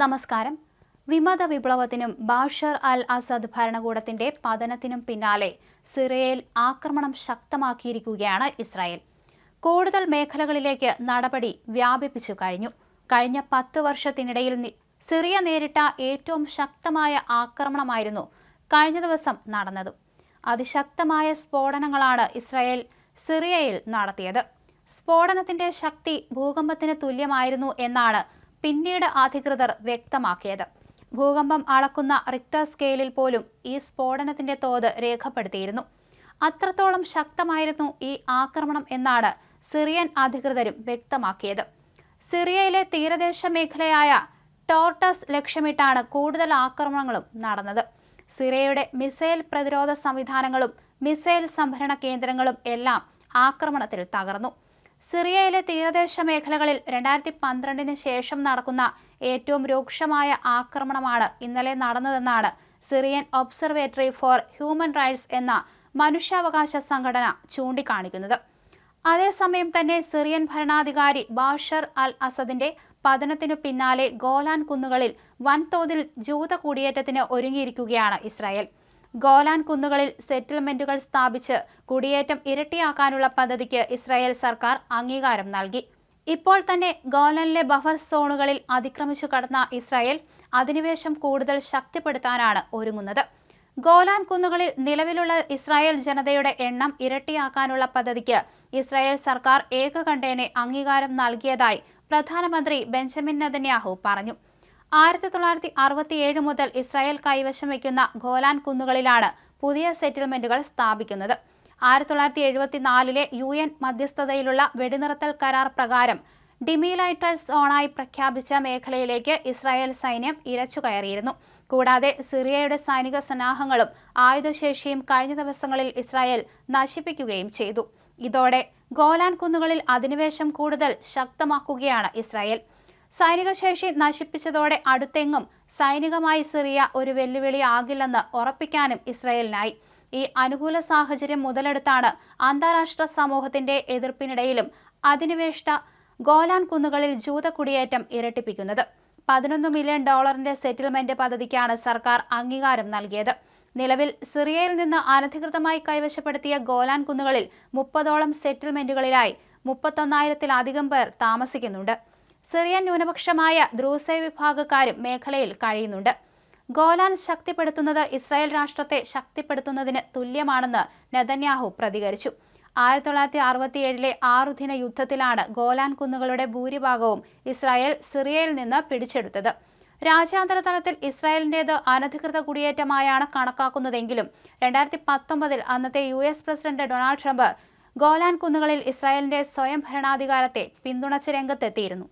നമസ്കാരം. വിമത വിപ്ലവത്തിനും Bashar al Asad ഭരണകൂടത്തിന്റെ പതനത്തിനും പിന്നാലെ സിറിയയിൽ ആക്രമണം ശക്തമാക്കിയിരിക്കുകയാണ് ഇസ്രായേൽ. കൂടുതൽ മേഖലകളിലേക്ക് നടപടി വ്യാപിപ്പിച്ചു കഴിഞ്ഞു. കഴിഞ്ഞ പത്ത് വർഷത്തിനിടയിൽ സിറിയ നേരിട്ട ഏറ്റവും ശക്തമായ ആക്രമണമായിരുന്നു കഴിഞ്ഞ ദിവസം നടന്നത്. അതിശക്തമായ സ്ഫോടനങ്ങളാണ് ഇസ്രായേൽ സിറിയയിൽ നടത്തിയത്. സ്ഫോടനത്തിന്റെ ശക്തി ഭൂകമ്പത്തിന് തുല്യമായിരുന്നു എന്നാണ് പിന്നീട് അധികൃതർ വ്യക്തമാക്കിയത്. ഭൂകമ്പം അളക്കുന്ന റിക്ടർ സ്കെയിലിൽ പോലും ഈ സ്ഫോടനത്തിന്റെ തോത് രേഖപ്പെടുത്തിയിരുന്നു. അത്രത്തോളം ശക്തമായിരുന്നു ഈ ആക്രമണം എന്നാണ് സിറിയൻ അധികൃതരും വ്യക്തമാക്കിയത്. സിറിയയിലെ തീരദേശ മേഖലയായ ടോർട്ടസ് ലക്ഷ്യമിട്ടാണ് കൂടുതൽ ആക്രമണങ്ങളും നടന്നത്. സിറിയയുടെ മിസൈൽ പ്രതിരോധ സംവിധാനങ്ങളും മിസൈൽ സംഭരണ കേന്ദ്രങ്ങളും എല്ലാം ആക്രമണത്തിൽ തകർന്നു. സിറിയയിലെ തീരദേശ മേഖലകളിൽ രണ്ടായിരത്തി പന്ത്രണ്ടിന് ശേഷം നടക്കുന്ന ഏറ്റവും രൂക്ഷമായ ആക്രമണമാണ് ഇന്നലെ നടന്നതെന്നാണ് Syrian observatory for human rights എന്ന മനുഷ്യാവകാശ സംഘടന ചൂണ്ടിക്കാണിക്കുന്നത്. അതേസമയം തന്നെ സിറിയൻ ഭരണാധികാരി ബാഷർ അൽ അസദിന്റെ പതനത്തിനു പിന്നാലെ ഗോലാൻ കുന്നുകളിൽ വൻതോതിൽ ജൂത കുടിയേറ്റത്തിന് ഒരുങ്ങിയിരിക്കുകയാണ് ഇസ്രായേൽ. ഗോലാൻ കുന്നുകളിൽ സെറ്റിൽമെന്റുകൾ സ്ഥാപിച്ച് കുടിയേറ്റം ഇരട്ടിയാക്കാനുള്ള പദ്ധതിക്ക് ഇസ്രായേൽ സർക്കാർ അംഗീകാരം നൽകി. ഇപ്പോൾ തന്നെ ഗോലാനിലെ ബഫർ സോണുകളിൽ അതിക്രമിച്ചു കടന്ന ഇസ്രായേൽ അധിനിവേശം കൂടുതൽ ശക്തിപ്പെടുത്താനാണ് ഒരുങ്ങുന്നത്. ഗോലാൻ കുന്നുകളിൽ നിലവിലുള്ള ഇസ്രായേൽ ജനതയുടെ എണ്ണം ഇരട്ടിയാക്കാനുള്ള പദ്ധതിക്ക് ഇസ്രായേൽ സർക്കാർ ഏകകണ്ഠേന അംഗീകാരം നൽകിയതായി പ്രധാനമന്ത്രി ബെഞ്ചമിൻ നദന്യാഹു പറഞ്ഞു. ആയിരത്തി തൊള്ളായിരത്തി അറുപത്തിയേഴ് മുതൽ ഇസ്രായേൽ കൈവശം വയ്ക്കുന്ന ഗോലാൻ കുന്നുകളിലാണ് പുതിയ സെറ്റിൽമെന്റുകൾ സ്ഥാപിക്കുന്നത്. ആയിരത്തി തൊള്ളായിരത്തി എഴുപത്തിനാലിലെ യു എൻ മധ്യസ്ഥതയിലുള്ള വെടിനിർത്തൽ കരാർ പ്രകാരം ഡിമീലൈറ്റഡ് സോണായി പ്രഖ്യാപിച്ച മേഖലയിലേക്ക് ഇസ്രായേൽ സൈന്യം ഇരച്ചു കയറിയിരുന്നു. കൂടാതെ സിറിയയുടെ സൈനിക സന്നാഹങ്ങളും ആയുധശേഷിയും കഴിഞ്ഞ ദിവസങ്ങളിൽ ഇസ്രായേൽ നശിപ്പിക്കുകയും ചെയ്തു. ഇതോടെ ഗോലാൻ കുന്നുകളിൽ അധിനിവേശം കൂടുതൽ ശക്തമാക്കുകയാണ് ഇസ്രായേൽ. സൈനിക ശേഷി നശിപ്പിച്ചതോടെ അടുത്തെങ്ങും സൈനികമായി സിറിയ ഒരു വെല്ലുവിളി വെല്ലുവിളിയാകില്ലെന്ന് ഉറപ്പിക്കാനും ഇസ്രയേലിനായി. ഈ അനുകൂല സാഹചര്യം മുതലെടുത്താണ് അന്താരാഷ്ട്ര സമൂഹത്തിന്റെ എതിർപ്പിനിടയിലും അധിനിവേഷ്ട ഗോലാൻ കുന്നുകളിൽ ജൂത കുടിയേറ്റം ഇരട്ടിപ്പിക്കുന്നത്. പതിനൊന്ന് മില്യൺ ഡോളറിന്റെ സെറ്റിൽമെന്റ് പദ്ധതിക്കാണ് സർക്കാർ അംഗീകാരം നൽകിയത്. നിലവിൽ സിറിയയിൽ നിന്ന് അനധികൃതമായി കൈവശപ്പെടുത്തിയ ഗോലാൻ കുന്നുകളിൽ മുപ്പതോളം സെറ്റിൽമെന്റുകളിലായി മുപ്പത്തൊന്നായിരത്തിലധികം പേർ താമസിക്കുന്നുണ്ട്. സിറിയൻ ന്യൂനപക്ഷമായ ദ്രൂസെ വിഭാഗക്കാരും മേഖലയിൽ കഴിയുന്നുണ്ട്. ഗോലാൻ ശക്തിപ്പെടുത്തുന്നത് ഇസ്രായേൽ രാഷ്ട്രത്തെ ശക്തിപ്പെടുത്തുന്നതിന് തുല്യമാണെന്ന് നെതന്യാഹു പ്രതികരിച്ചു. ആയിരത്തി തൊള്ളായിരത്തി അറുപത്തിയേഴിലെ ആറുദിന യുദ്ധത്തിലാണ് ഗോലാൻ കുന്നുകളുടെ ഭൂരിഭാഗവും ഇസ്രായേൽ സിറിയയിൽ നിന്ന് പിടിച്ചെടുത്തത്. രാജ്യാന്തര തലത്തിൽ ഇസ്രായേലിന്റേത് അനധികൃത കുടിയേറ്റമായാണ് കണക്കാക്കുന്നതെങ്കിലും രണ്ടായിരത്തി പത്തൊമ്പതിൽ അന്നത്തെ U S president Donald Trump Golan കുന്നുകളിൽ ഇസ്രായേലിന്റെ സ്വയം ഭരണാധികാരത്തെ പിന്തുണച്ച് രംഗത്തെത്തിയിരുന്നു.